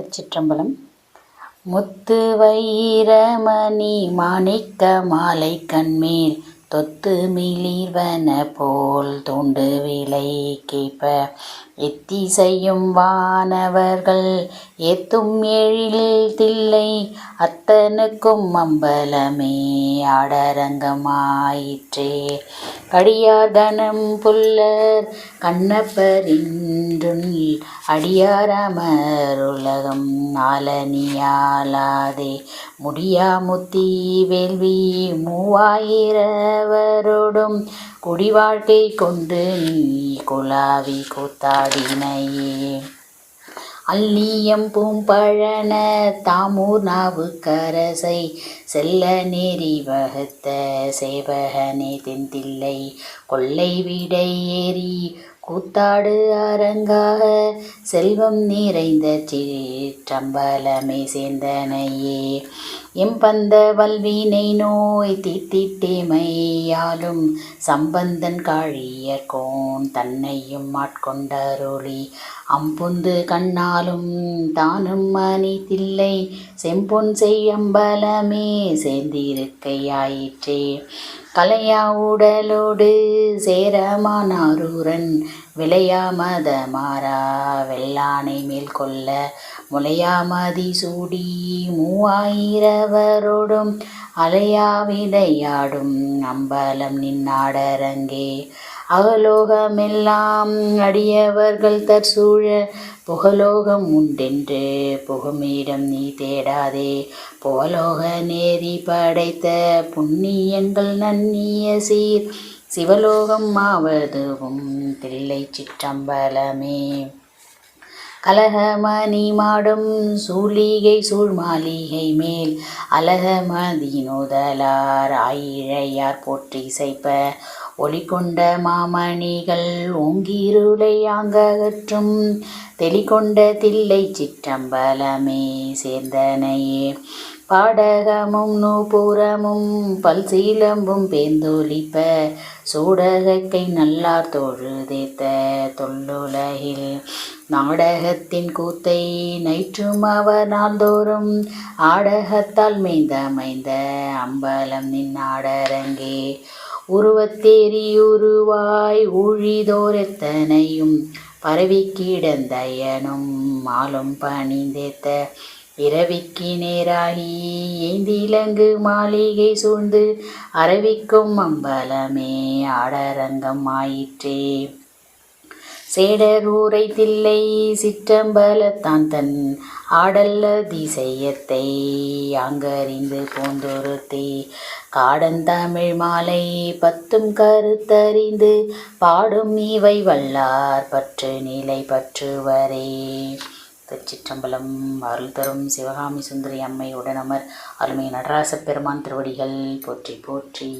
திருச்சிற்றம்பலம். முத்து வைரமணி மாணிக்க மாலை கண்மேல் தொத்து மிளிர்வன போல் தொண்டு விலை கேப்ப எத்திசையும் வானவர்கள் ஏத்தும் எழில் தில்லை. அத்தனுக்கும் அம்பலமே ஆடரங்கமாயிற்றே. கடியார்கணம் புல்லர் கண்ணப்பரின்றுள் அடியாரமர் உலகம் நாலனியாலாதே முடியாமுத்தி வேள்வி மூவாயிரவரோடும் குடிவாழ்க்கை கொண்டு நீ குலாவி பாடினையே அல்லியம் பூம்பழன தாமூர் நாவுக்கரசை செல்ல நெறி வகுத்த சேவகனே தெந்தில்லை கொள்ளை விடை ஏறி கூத்தாடு அரங்காக செல்வம் நிறைந்த சிற்றம்பலமே சேர்ந்தனையே. எம்பந்த வல்வினை நோய் தீத்திட்டேமையாலும் சம்பந்தன் காழியர்கோன் தன்னையும் ஆட்கொண்டருளி. அம்புந்து கண்ணாலும் தானும் மணிதில்லை செம்பொன் செய்யம்பலமே சேர்ந்திருக்கையாயிற்றே. கலையா உடலோடு சேரமானாரூரன் விளையா மத மாறா வெள்ளானை மேல் கொள்ள முளையாமதி சூடி மூவாயிரவரோடும் அலையா விளையாடும் அம்பலம் நின்னாடரங்கே. அகலோகமெல்லாம் அடியவர்கள் தற்சூழ புகலோகம் உண்டென்று புகுமிடம் நீ தேடாதே. புகலோக நேரி படைத்த புண்ணியங்கள் நன்னிய சீர். சிவலோகம் ஆவதுவும் தில்லை சிற்றம்பலமே. கலகமணி மாடும் சூழிகை சூழ் மாளிகை மேல். அலகமதி நுதலார் ஆயிழையார் போற்றி இசைப்ப ஒளி கொண்ட மாமணிகள் ஓங்கிருளை அங்ககற்றும் தெளிகொண்ட தில்லை சிற்றம்பலமே சேர்ந்தனையே. பாடகமும் நூபுரமும் பல் சீலம்பும் பேந்தொழிப்ப சூடகக்கை நல்லார் தொழுதேத்த தொல்லுலகில். நாடகத்தின் கூத்தை நைற்றும் அவர் நாள்தோறும். ஆடகத்தால் மேய்ந்தமைந்த அம்பலம் நின் ஆடரங்கே உருவத்தேரி உருவாய் பரவி கிடந்தயனும் மாலும் பணிந்தேத்த. இரவிக்கு நேராகி ஏந்திலங்கு மாளிகை சூழ்ந்து அரவிக்கும் அம்பலமே ஆடரங்கம் ஆயிற்றே. சேடரூரை தில்லை சிற்றம்பலத்தான் தன் ஆடல்ல திசையத்தை அங்கறிந்து போந்தொருத்தி. காடந்தமிழ் மாலை பத்தும் கருத்தறிந்து பாடும் இவை வல்லார் பற்று நிலை பற்றுவரே. திருச்சிற்றம்பலம் அருள் தரும் சிவகாமி சுந்தரி அம்மை உடனமர் அருமை நடராச பெருமான் திருவடிகள் போற்றி போற்றி.